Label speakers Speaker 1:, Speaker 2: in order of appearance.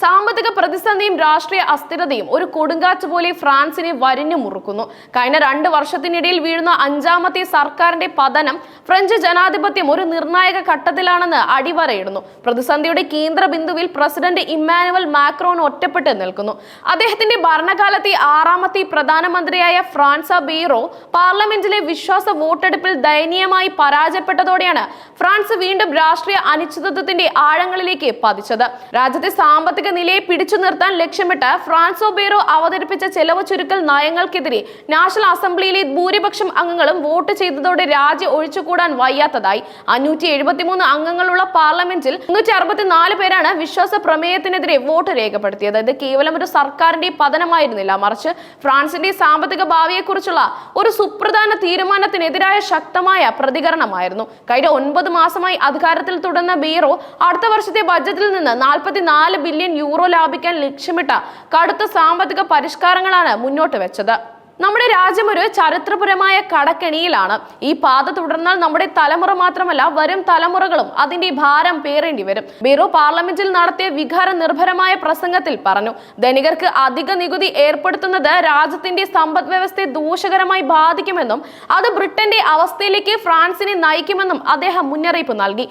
Speaker 1: സാമ്പത്തിക പ്രതിസന്ധിയും രാഷ്ട്രീയ അസ്ഥിരതയും ഒരു കൊടുങ്കാറ്റ് പോലെ ഫ്രാൻസിനെ വരിഞ്ഞു മുറുക്കുന്നു. കഴിഞ്ഞ രണ്ട് വർഷത്തിനിടയിൽ വീഴുന്ന അഞ്ചാമത്തെ സർക്കാരിന്റെ പതനം ഫ്രഞ്ച് ജനാധിപത്യം ഒരു നിർണായക ഘട്ടത്തിലാണെന്ന് അടിവരയിടുന്നു. പ്രതിസന്ധിയുടെ കേന്ദ്ര ബിന്ദുവിൽ പ്രസിഡന്റ് ഇമ്മാനുവൽ മാക്രോൺ ഒറ്റപ്പെട്ട് നിൽക്കുന്നു. അദ്ദേഹത്തിന്റെ ഭരണകാലത്തെ ആറാമത്തെ പ്രധാനമന്ത്രിയായ ഫ്രാൻസ ബീറോ പാർലമെന്റിലെ വിശ്വാസ വോട്ടെടുപ്പിൽ ദയനീയമായി പരാജയപ്പെട്ടതോടെയാണ് ഫ്രാൻസ് വീണ്ടും രാഷ്ട്രീയ അനിശ്ചിതത്വത്തിന്റെ ആഴങ്ങളിലേക്ക് പതിച്ചത്. രാജ്യത്തെ സാമ്പത്തിക നിലയെ പിടിച്ചു നിർത്താൻ ലക്ഷ്യമിട്ട് ഫ്രാൻസോ ബേറോ അവതരിപ്പിച്ച ചെലവ് ചുരുക്കൽ നയങ്ങൾക്കെതിരെ നാഷണൽ അസംബ്ലിയിലെ ഭൂരിപക്ഷം അംഗങ്ങളും വോട്ട് ചെയ്തതോടെ രാജ്യം ഒഴിച്ചുകൂടാൻ വയ്യാത്തതായി. അഞ്ഞൂറ്റി എഴുപത്തിമൂന്ന് അംഗങ്ങളുള്ള പാർലമെന്റിൽ മുന്നൂറ്റി അറുപത്തിനാല് പേരാണ് വിശ്വാസ പ്രമേയത്തിനെതിരെ വോട്ട് രേഖപ്പെടുത്തിയത്. ഇത് കേവലം ഒരു സർക്കാരിന്റെ പതനമായിരുന്നില്ല. മറിച്ച് ഫ്രാൻസിന്റെ സാമ്പത്തിക ഭാവിയെക്കുറിച്ചുള്ള ഒരു സുപ്രധാന തീരുമാനത്തിനെതിരായ ശക്തമായ പ്രതികരണമായിരുന്നു. കഴിഞ്ഞ ഒൻപത് മാസമായി അധികാരത്തിൽ തുടർന്ന ബീറോ അടുത്ത വർഷത്തെ ബജറ്റിൽ നിന്ന് നാൽപ്പത്തിനാല് ബില്യൺ യൂറോ ലാഭിക്കാൻ ലക്ഷ്യമിട്ട കടുത്ത സാമ്പത്തിക പരിഷ്കാരങ്ങളാണ് മുന്നോട്ട് വെച്ചത്. നമ്മുടെ രാജ്യം ഒരു ചരിത്രപരമായ കടക്കെണിയിലാണ്. ഈ പാത തുടർന്നാൽ നമ്മുടെ തലമുറ മാത്രമല്ല വരും തലമുറകളും അതിന്റെ ഭാരം പേറേണ്ടി വരും. ബീറോ പാർലമെന്റിൽ നടത്തിയ വികാര നിർഭരമായ പ്രസംഗത്തിൽ പറഞ്ഞു ധനികർക്ക് അധിക നികുതി ഏർപ്പെടുത്തുന്നത് രാജ്യത്തിന്റെ സമ്പദ് വ്യവസ്ഥയെ ദോഷകരമായി ബാധിക്കുമെന്നും അത് ബ്രിട്ടന്റെ അവസ്ഥയിലേക്ക് ഫ്രാൻസിനെ നയിക്കുമെന്നും അദ്ദേഹം മുന്നറിയിപ്പ് നൽകി.